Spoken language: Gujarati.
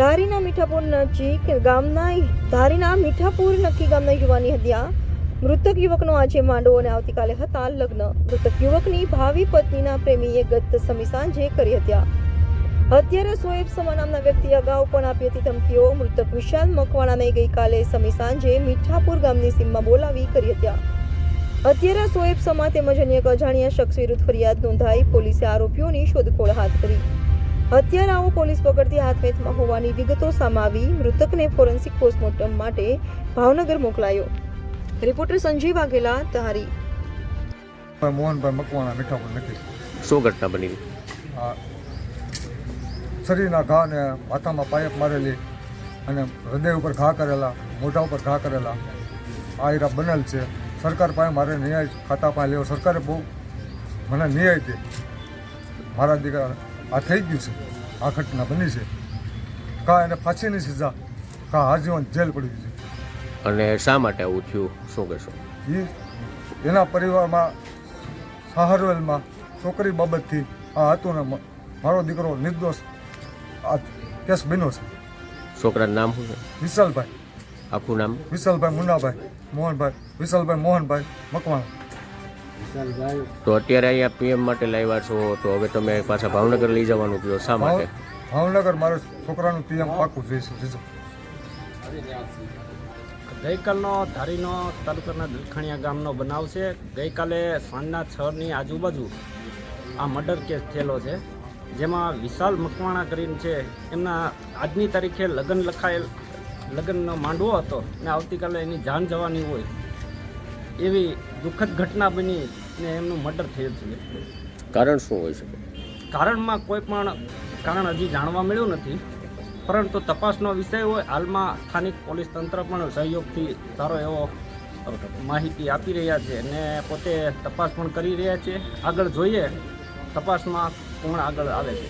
ધારીના મીઠાપુર નજીક ગામના ધારીના મીઠાપુર નક્કી ગામના યુવાની હત્યા. મૃતક યુવકનો આજે માંડવો અને આવતીકાલે હતા લગ્ન. મૃતક યુવકની ભાવિ પત્નીના પ્રેમીએ ગત સમી સાંજે કરી હત્યા. હત્યારા સોએબ સમા નામના વ્યક્તિએ અગાઉ પણ આપી હતી ધમકીઓ. મૃતક વિશાલ મકવાણાને ગઈકાલે સમી સાંજે મીઠાપુર ગામની સીમમાં બોલાવી કરી હત્યા. અત્યારે સોએબ સમા તેમજ અન્ય અજાણ્યા શખ્સ વિરુદ્ધ ફરિયાદ નોંધાઈ પોલીસે આરોપીઓની શોધખોળ હાથ ધરી. હત્યારાઓ પોલીસ પકડતી હાથવેથમાં હોવાની વિગતો સામે આવી મૃતકને ફોરેન્સિક પોસ્ટમોર્ટમ માટે ભાવનગર મોકલાયો. રિપોર્ટર સંજીવ વાઘેલા તહારી. ભાઈ મોહનભાઈ મકવાણા મીઠાપુર નથી. શું ઘટના બની? શરીરના ઘા ને માથામાં પાયપ મારેલી અને હૃદય ઉપર ઘા કરેલા મોઢા ઉપર ઘા કરેલા આ હીરા બનેલ છે. સરકાર પાસે મારે ન્યાય ખાતા પાસે લેવો. સરકારે બહુ મને ન્યાય દે. મારા દીકરા આ થઈ ગયું છે. આ ઘટના બની છે. કા એને ફાંસીની સજા કા આજીવન જેલ પડી ગઈ અને શા માટે આવું થયું? શું કહેશો? એ એના પરિવારમાં સહારવેલમાં છોકરી બાબતથી આ હતું ને મારો દીકરો નિર્દોષ આ કેસ બન્યો છે. છોકરાનું નામ શું છે? વિશાલભાઈ. આખું નામ? વિશાલભાઈ મુન્નાભાઈ મોહનભાઈ વિશાલભાઈ મોહનભાઈ મકવાણા. તો અત્યારે અહીંયા પીએમ માટે લાવ્યા છો તો હવે તમે પાછા ભાવનગર લઈ જવાનું કયો શા માટે? ભાવનગર મારે છોકરાનું પીએમ પાકું જોઈશે ગઈકાલનો ધારીનો તાલુકાના દલખાણીયા ગામનો બનાવ છે. ગઈકાલે સાંજના છની આજુબાજુ આ મર્ડર કેસ થયેલો છે જેમાં વિશાલ મકવાણા કરીને છે એમના આજની તારીખે લગ્ન લખાયેલ લગ્નનો માંડવો હતો ને આવતીકાલે એની જાન જવાની હોય એવી દુઃખદ ઘટના બની અને એમનું મર્ડર થયેલ છે. કારણ શું હોય શકે? કારણમાં કોઈ પણ કારણ હજી જાણવા મળ્યું નથી પરંતુ તપાસનો વિષય હોય હાલમાં સ્થાનિક પોલીસ તંત્ર પણ સહયોગથી સારો એવો માહિતી આપી રહ્યા છે અને પોતે તપાસ પણ કરી રહ્યા છે. આગળ જોઈએ તપાસમાં કોણ આગળ આવે છે.